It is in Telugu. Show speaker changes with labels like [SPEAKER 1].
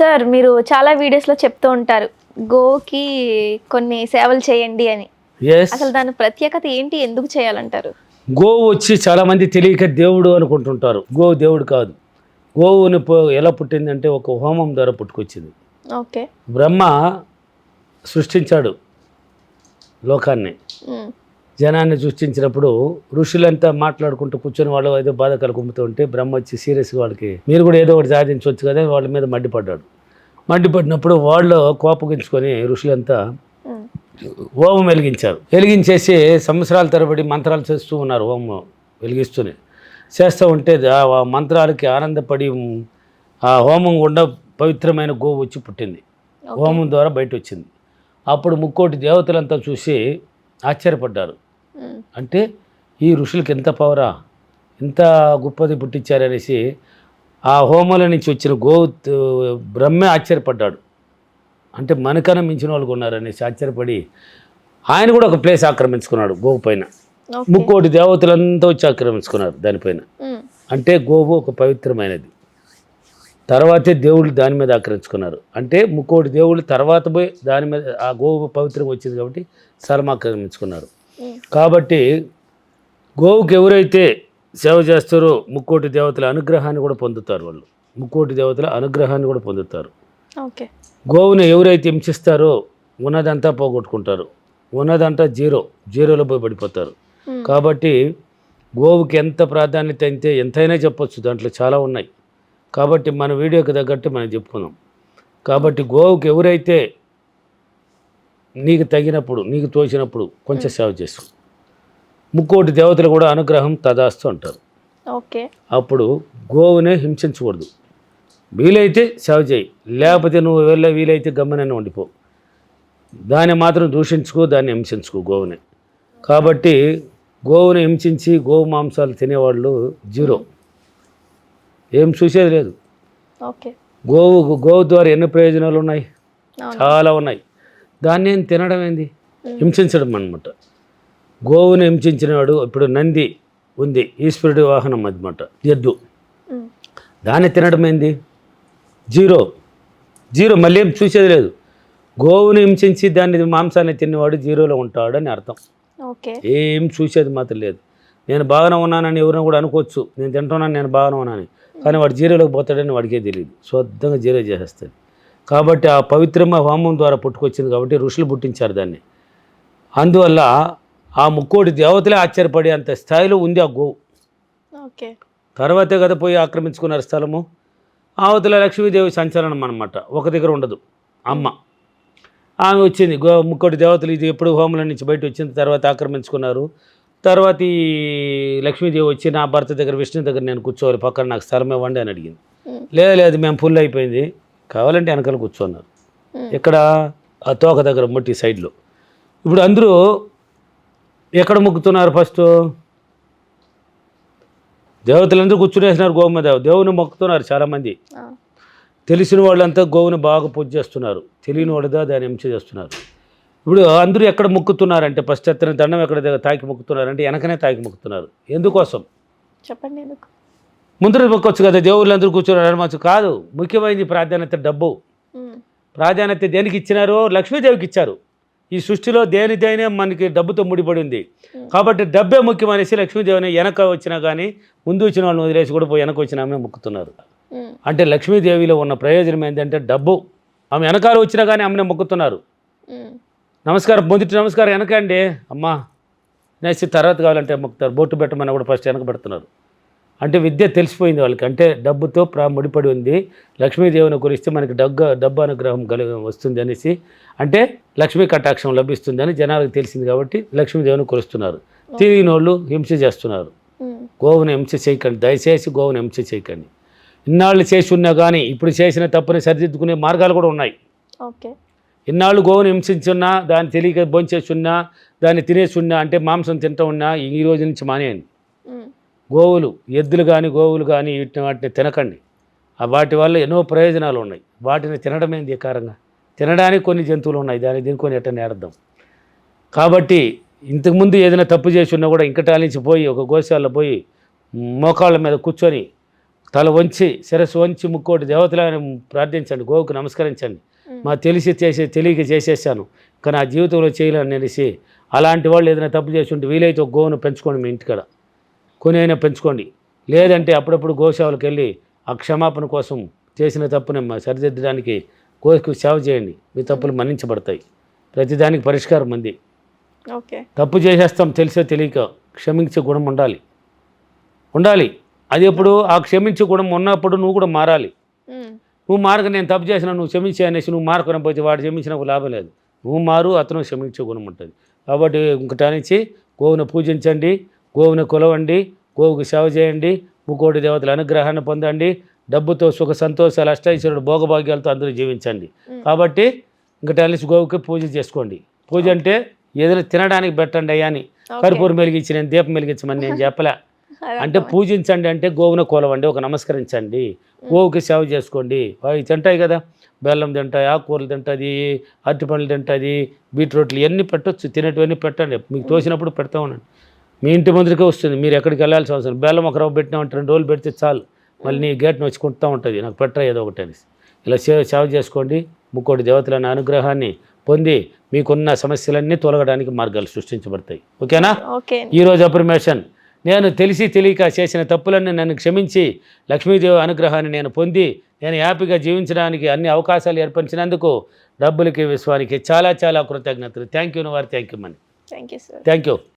[SPEAKER 1] సార్ మీరు చాలా వీడియోస్లో చెప్తూ ఉంటారు గోకి కొన్ని సేవలు చేయండి అని. అసలు దాని ప్రత్యేకత ఏంటి? ఎందుకు చేయాలంటారు?
[SPEAKER 2] గోవు వచ్చి చాలామంది తెలియక దేవుడు అనుకుంటుంటారు. గోవు దేవుడు కాదు. గోవుని ఎలా పుట్టిందంటే ఒక హోమం ద్వారా పుట్టుకొచ్చింది.
[SPEAKER 1] ఓకే.
[SPEAKER 2] బ్రహ్మ సృష్టించాడు లోకాన్ని. జనాన్ని సృష్టించినప్పుడు ఋషులంతా మాట్లాడుకుంటూ కూర్చొని వాళ్ళు ఏదో బాధ కలుగుతూ ఉంటే బ్రహ్మ వచ్చి సీరియస్గా వాళ్ళకి మీరు కూడా ఏదో ఒకటి సాధించవచ్చు కదా వాళ్ళ మీద మడ్డిపడ్డాడు మడ్డిపడినప్పుడు వాళ్ళు కోపగించుకొని ఋషులంతా హోమం వెలిగించారు. వెలిగించేసి సంవత్సరాల తరబడి మంత్రాలు చేస్తూ ఉన్నారు హోమం వెలిగిస్తూనే. చేస్తూ ఉంటే ఆ మంత్రాలకి ఆనందపడి ఆ హోమం గుండా పవిత్రమైన గోవు వచ్చి పుట్టింది. హోమం ద్వారా బయట వచ్చింది అప్పుడు ముక్కోటి దేవతలంతా చూసి ఆశ్చర్యపడ్డారు. అంటే ఈ ఋషులకి ఎంత పవరా? ఎంత గొప్పది పుట్టించారనేసి ఆ హోమాల నుంచి వచ్చిన గోవు త- బ్రహ్మే ఆశ్చర్యపడ్డాడు. అంటే మనకన్నా మించిన వాళ్ళు ఉన్నారనేసి ఆశ్చర్యపడి ఆయన కూడా ఒక ప్లేస్ ఆక్రమించుకున్నాడు గోవు పైన. ముక్కోటి దేవతలంతా వచ్చి ఆక్రమించుకున్నారు దానిపైన అంటే గోవు ఒక పవిత్రమైనది. తర్వాతే దేవుళ్ళు దాని మీద ఆక్రమించుకున్నారు. అంటే ముక్కోటి దేవుళ్ళు తర్వాత పోయి దాని మీద ఆ గోవు పవిత్రంగా వచ్చింది కాబట్టి
[SPEAKER 1] ఉమ్,
[SPEAKER 2] కాబట్టి గోవుకి ఎవరైతే సేవ చేస్తారో ముక్కోటి దేవతల అనుగ్రహాన్ని కూడా పొందుతారు వాళ్ళు. ముక్కోటి దేవతల అనుగ్రహాన్ని కూడా పొందుతారు.
[SPEAKER 1] ఓకే.
[SPEAKER 2] గోవుని ఎవరైతే హింసిస్తారో ఉన్నదంతా పోగొట్టుకుంటారు. ఉన్నదంతా జీరో జీరోలో పోయి పడిపోతారు. కాబట్టి గోవుకి ఎంత ప్రాధాన్యత అయితే ఎంతైనా చెప్పొచ్చు దాంట్లో చాలా ఉన్నాయి. కాబట్టి మన వీడియోకి తగ్గట్టు మనం చెప్పుకుందాం. కాబట్టి గోవుకి ఎవరైతే నీకు తగినప్పుడు నీకు తోచినప్పుడు కొంచెం సేవ చేసుకో ముక్కోటి దేవతలు కూడా అనుగ్రహం తదాస్తు అంటారు.
[SPEAKER 1] ఓకే.
[SPEAKER 2] అప్పుడు గోవునే హింసించకూడదు. వీలైతే సేవ చేయి. లేకపోతే నువ్వు వెళ్ళే వీలైతే గమ్మనని ఉండిపో. దాన్ని మాత్రం దూషించుకో దాన్ని హింసించుకో గోవుని. కాబట్టి గోవుని హింసించి గోవు మాంసాలు తినేవాళ్ళు జీరో. ఏం చూసేది లేదు.
[SPEAKER 1] ఓకే.
[SPEAKER 2] గోవు గోవు ద్వారా ఎన్ని ప్రయోజనాలు ఉన్నాయి? చాలా ఉన్నాయి. దాన్ని ఏం తినడం ఏంది? హింసించడం అనమాట గోవుని హింసించినవాడు ఇప్పుడు నంది ఉంది ఈశ్వరుడి వాహనం అన్నమాట ఎద్దు. దాన్ని తినడం ఏంది? జీరో. జీరో మళ్ళీ ఏం చూసేది లేదు. గోవుని హింసించి దాన్ని మాంసాన్ని తినేవాడు జీరోలో ఉంటాడని అర్థం.
[SPEAKER 1] ఓకే.
[SPEAKER 2] ఏం చూసేది మాత్రం లేదు. నేను బాగానే ఉన్నానని ఎవరైనా కూడా అనుకోవచ్చు. నేను తింటున్నాను నేను బాగానే ఉన్నానని. కానీ వాడు జీరోలోకి పోతాడని వాడికే తెలియదు శుద్ధంగా జీరో చేసేస్తాడు. కాబట్టి ఆ పవిత్రమైన హోమం ద్వారా పుట్టుకొచ్చింది కాబట్టి ఋషులు పుట్టించారు దాన్ని. అందువల్ల ఆ ముక్కోటి దేవతలే ఆశ్చర్యపడే అంత స్థాయిలో ఉంది ఆ గోవు
[SPEAKER 1] ఓకే.
[SPEAKER 2] తర్వాతే కదా పోయి ఆక్రమించుకున్నారు స్థలము. అవతల లక్ష్మీదేవి సంచలనం అనమాట ఒక దగ్గర ఉండదు. అమ్మ. ఆమె వచ్చింది. గో ముక్కోటి దేవతలు ఇది ఎప్పుడు హోముల నుంచి బయట వచ్చింది తర్వాత ఆక్రమించుకున్నారు. తర్వాత ఈ లక్ష్మీదేవి వచ్చి నా భర్త దగ్గర విష్ణు దగ్గర నేను కూర్చోవాలి పక్కన నాకు స్థలం ఇవ్వండి అని అడిగింది. లేదు లేదు మేము ఫుల్ అయిపోయింది. కావాలంటే వెనకాల కూర్చున్నారు.
[SPEAKER 1] ఉమ్,
[SPEAKER 2] ఎక్కడ? ఆ తోక దగ్గర ముట్టి సైడ్లో. ఇప్పుడు అందరూ ఎక్కడ మొక్కుతున్నారు ఫస్ట్? దేవతలందరూ కూర్చునేసినారు గోవు మీద. దేవుని మొక్కుతున్నారు చాలామంది. తెలిసిన వాళ్ళంతా గోవుని బాగా పూజ చేస్తున్నారు. తెలియని వాళ్ళదా దాన్ని హింస చేస్తున్నారు. ఇప్పుడు అందరూ ఎక్కడ మొక్కుతున్నారంటే ఫస్ట్ ఎత్తన దండం ఎక్కడ తాకి మొక్కుతున్నారంటే వెనకనే తాకి మొక్కుతున్నారు. ఎందుకోసం?
[SPEAKER 1] చెప్పండి ఎందుకు?
[SPEAKER 2] ముందర మొక్కొచ్చు కదా దేవుళ్ళందరూ కూర్చున్నారు అనవచ్చు. కాదు ముఖ్యమైనది ప్రాధాన్యత డబ్బు. ప్రాధాన్యత దేనికి ఇచ్చినారో లక్ష్మీదేవికి ఇచ్చారు. ఈ సృష్టిలో దేనిదైనా మనకి డబ్బుతో ముడిపడి ఉంది. కాబట్టి డబ్బే ముఖ్యమనేసి లక్ష్మీదేవిని వెనక వచ్చినా కానీ ముందు వచ్చిన వాళ్ళని వదిలేసి కూడా పోయి వెనక వచ్చిన ఆమె మొక్కుతున్నారు. అంటే లక్ష్మీదేవిలో ఉన్న ప్రయోజనం ఏంటంటే డబ్బు. ఆమె వెనకాల వచ్చినా కానీ ఆమెను మొక్కుతున్నారు. నమస్కారం మొదటి నమస్కారం వెనకండి. అమ్మా నెక్స్ట్ తర్వాత కావాలంటే మొక్కుతారు. బొట్టు పెట్టమని కూడా ఫస్ట్ వెనక పెడుతున్నారు. అంటే విద్య తెలిసిపోయింది వాళ్ళకి. అంటే డబ్బుతో ప్రా ముడిపడి ఉంది. లక్ష్మీదేవిని గురిస్తే మనకి డబ్బు డబ్బు అనుగ్రహం కలి వస్తుంది అనేసి. అంటే లక్ష్మీ కటాక్షం లభిస్తుందని జనాలకు తెలిసింది కాబట్టి లక్ష్మీదేవిని కొలుస్తున్నారు. తెలియని వాళ్ళు హింస చేస్తున్నారు. గోవుని హింస చేయకండి. దయచేసి గోవుని హింస చేయకండి. ఇన్నాళ్ళు చేసి ఉన్నా కానీ ఇప్పుడు చేసిన తప్పుని సరిదిద్దుకునే మార్గాలు కూడా ఉన్నాయి.
[SPEAKER 1] ఓకే.
[SPEAKER 2] ఇన్నాళ్ళు గోవుని హింసించున్నా దాన్ని తెలియక భోంచేస్తున్నా దాన్ని తినేస్తున్నా అంటే మాంసం తింటూ ఉన్నా ఈ రోజు నుంచి మానేయండి. గోవులు ఎద్దులు కానీ గోవులు కానీ వీటిని వాటిని తినకండి. వాటి వల్ల ఎన్నో ప్రయోజనాలు ఉన్నాయి. వాటిని తినడం ఏంది కారంగా తినడానికి కొన్ని జంతువులు ఉన్నాయి. దాన్ని దీనికి ఎట్ట నేర్దాం కాబట్టి ఇంతకుముందు ఏదైనా తప్పు చేసి ఉన్నా కూడా ఇంకటాల నుంచి పోయి ఒక గోశాలలో పోయి మోకాళ్ళ మీద కూర్చొని తల వంచి శిరస్సు వంచి ముక్కోటి దేవతలను ప్రార్థించండి. గోవుకు నమస్కరించండి. మా తెలిసి చేసే తెలియక చేసేసాను. కానీ ఆ జీవితంలో చేయలేను అనేసి అలాంటి వాళ్ళు ఏదైనా తప్పు చేసి ఉంటే వీలైతే ఒక గోవును పెంచుకోండి మీ ఇంటికాడ. కొనైనా పెంచుకోండి. లేదంటే అప్పుడప్పుడు గోసేవలకు వెళ్ళి ఆ క్షమాపణ కోసం చేసిన తప్పుని సరిదిద్దడానికి గోకు సేవ చేయండి. మీ తప్పులు మన్నించబడతాయి. ప్రతిదానికి పరిష్కారం ఉంది తప్పు చేసేస్తాం తెలిసో తెలియక క్షమించే గుణం ఉండాలి. ఉండాలి. అది ఎప్పుడు? ఆ క్షమించే గుణం ఉన్నప్పుడు నువ్వు కూడా మారాలి. నువ్వు మారక నేను తప్పు చేసిన నువ్వు క్షమించే అనేసి నువ్వు పోతే వాడు క్షమించినకు లాభం లేదు. నువ్వు మారు అతను క్షమించే గుణం ఉంటుంది. కాబట్టి ఇంకటా నుంచి గోవును పూజించండి. గోవును కొలవండి గోవుకు సేవ చేయండి ముకోటి దేవతల అనుగ్రహాన్ని పొందండి డబ్బుతో సుఖ సంతోషాలు అష్టైశ్వరుడు భోగభాగ్యాలతో అందరూ జీవించండి. కాబట్టి ఇంకటా నుంచి గోవుకి పూజ చేసుకోండి. పూజ అంటే ఏదైనా తినడానికి పెట్టండి అయ్యా అని. కర్పూరం వెలిగించి నేను దీపం వెలిగించమని నేను చెప్పలే. అంటే పూజించండి అంటే గోవును కోలవండి ఒక నమస్కరించండి. గోవుకి సేవ చేసుకోండి. అవి తింటాయి కదా. బెల్లం తింటాయి ఆకుకూరలు తింటుంది అరటిపండ్లు తింటుంది బీట్రూట్లు ఇవన్నీ పెట్టొచ్చు తినేటివన్నీ పెట్టండి. మీకు తోసినప్పుడు పెడతా ఉండండి. మీ ఇంటి ముందుకే వస్తుంది. మీరు ఎక్కడికి వెళ్ళాల్సిన అవసరం. బెల్లం ఒక రవ్వ పెట్టినామంటే రెండు రోజులు పెడితే చాలు. మళ్ళీ నీ గేట్ని వచ్చి కొంటూ ఉంటుంది. నాకు పెట్టరా ఏదో ఒకటి అనేసి. ఇలా సేవ సేవ చేసుకోండి. ముక్కోటి దేవతల అనుగ్రహాన్ని పొంది మీకున్న సమస్యలన్నీ తొలగడానికి మార్గాలు సృష్టించబడతాయి. ఓకేనా?
[SPEAKER 1] ఓకే.
[SPEAKER 2] ఈరోజు అప్రిమేషన్. నేను తెలిసి తెలియక చేసిన తప్పులన్నీ నన్ను క్షమించి లక్ష్మీదేవి అనుగ్రహాన్ని నేను పొంది నేను హ్యాపీగా జీవించడానికి అన్ని అవకాశాలు ఏర్పరిచినందుకు డబ్బులకి విశ్వానికి చాలా చాలా కృతజ్ఞతలు. థ్యాంక్ యూ వారు thank you Mani.
[SPEAKER 1] Thank you sir.
[SPEAKER 2] Thank you.